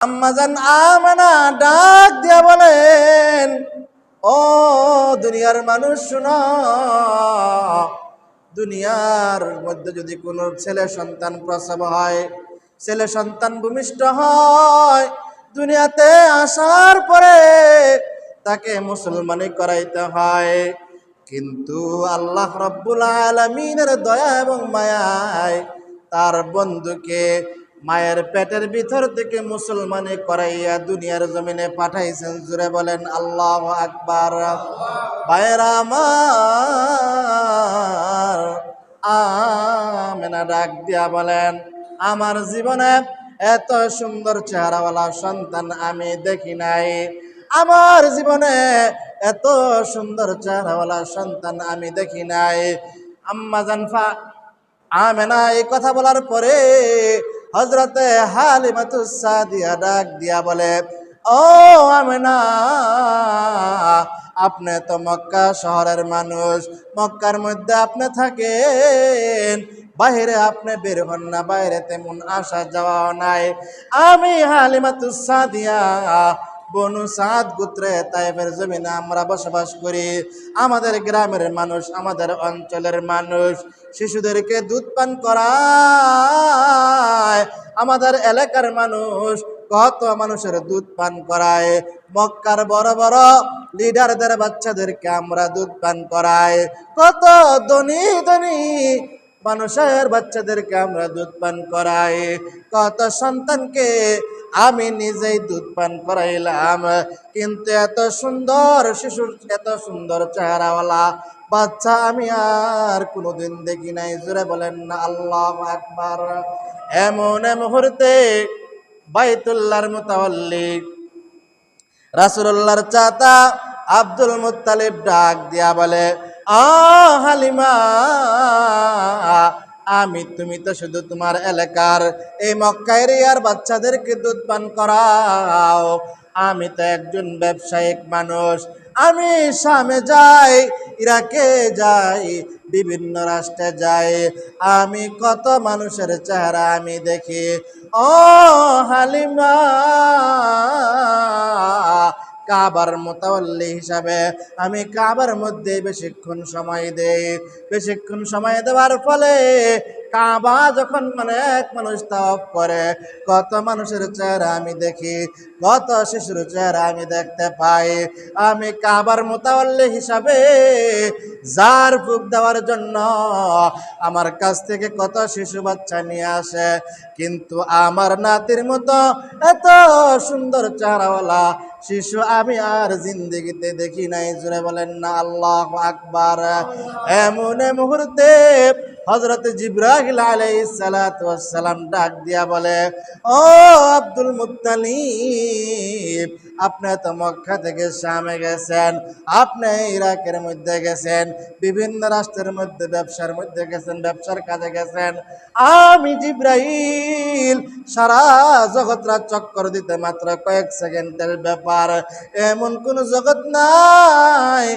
আম্মাজান আমানা ডাক দিয়া বলেন, ও দুনিয়ার মানুষ শুনো, দুনিয়ার মধ্যে যদি কোনো ছেলে সন্তান প্রসব হয়, ছেলে সন্তান ভূমিষ্ঠ হয়, দুনিয়াতে আসার পরে তাকে মুসলমানি করাইতে হয়। কিন্তু আল্লাহ রব্বুল আলমিনের দয়া এবং মায়ায় তার বন্ধুকে মায়ের পেটের ভিতর থেকে মুসলমানি করাইয়া দুনিয়ার জমিনে পাঠাইছেন। জুড়ে বলেন, আল্লাহ আকবার। ভাইয়েরা আমার, আমেনা ডাক দিয়া বলেন, আমার জীবনে এত সুন্দর চেহারাওয়ালা সন্তান আমি দেখি নাই। আমার জীবনে এত সুন্দর চেহারাওয়ালা সন্তান আমি দেখি নাই। আম্মা জানফা, আমেনা এই কথা বলার পরে হজরতে হালিমাতুসাদিয়া ডাক দিয়া বলে, ও আমেনা, আপনি তো মক্কা শহরের মানুষ, মক্কার মধ্যে আপনি থাকেন বাইরে আপনি বের হন না, বাইরে তেমন আসা যাওয়া নাই। আমি হালিমাতুসাদিয়া বনু সাদ গোত্রে তাইফের জমিনে আমরা বসবাস করি। আমাদের গ্রামের মানুষ, আমাদের অঞ্চলের মানুষ শিশুদেরকে দুধ পান করায়। আমাদের এলাকার মানুষ কত মানুষের দুধ পান করায়। মক্কার বড় বড় লিডারদের বাচ্চাদেরকে আমরা দুধ পান করায়। কত ধনী ধনী মানুষের বাচ্চাদেরকে আমরা দুধ পান করাই। কত সন্তানকে আমি নিজেই দুধ পান করাইলাম। কিন্তু এত সুন্দর শিশুর, এত সুন্দর চেহারাওয়ালা বাচ্চা আমি আর কোনোদিন দেখি নাই। জোরে বলেন না, আল্লাহ আকবার। এমন মুহূর্তে বাইতুল্লাহর মুতাওয়াল্লি, রাসূলুল্লাহর চাতা আব্দুল মুত্তালিব ডাক দিয়া বলে, আ হালিমা আমি তুমি তো শুধু তোমার এলাকার। এই মক্কা এরিয়ার বাচ্চাদেরকে দুধ পান করাও। আমি তো একজন ব্যবসায়িক মানুষ। আমি শামে যাই, ইরাকে যাই, বিভিন্ন রাষ্ট্রে যাই। আমি কত মানুষের চেহারা আমি দেখি। ও হালিমা! কাবার মোতাবল্লি হিসাবে আমি কাবার মধ্যে বেশিক্ষণ সময় দেই। বেশিক্ষণ সময় দেওয়ার ফলে কাবা যখন মানে এক মানুষ তাওয়াফ করে, কত মানুষের চেহারা আমি দেখি, কত শিশুর চেহারা আমি দেখতে পাই। আমি কাবার মোতাবল্লি হিসাবে যার ফুক দেওয়ার জন্য আমার কাছ থেকে কত শিশু বাচ্চা নিয়ে আসে, কিন্তু আমার নাতির মতো এত সুন্দর চেহারাওয়ালা শিশু আমি আর জিন্দগিতে দেখি নাই। জুড়ে বলেন না, আল্লাহ আকবার। এমন মুহূর্তে হজরত জিব্রাহিল আলাই সালাম ডাক দিয়া বলে, ও আব্দুল মুত্তালিব আপনি তো মক্কা থেকে শামে গেছেন, আপনি ইরাকের মধ্যে গেছেন, বিভিন্ন রাষ্ট্রের মধ্যে, ব্যবসার মধ্যে গেছেন, ব্যবসার কাজে গেছেন। আমি জিব্রাহিল সারা জগৎরা চক্কর দিতে মাত্র কয়েক সেকেন্ডের ব্যাপার। এমন কোন জগৎ নাই।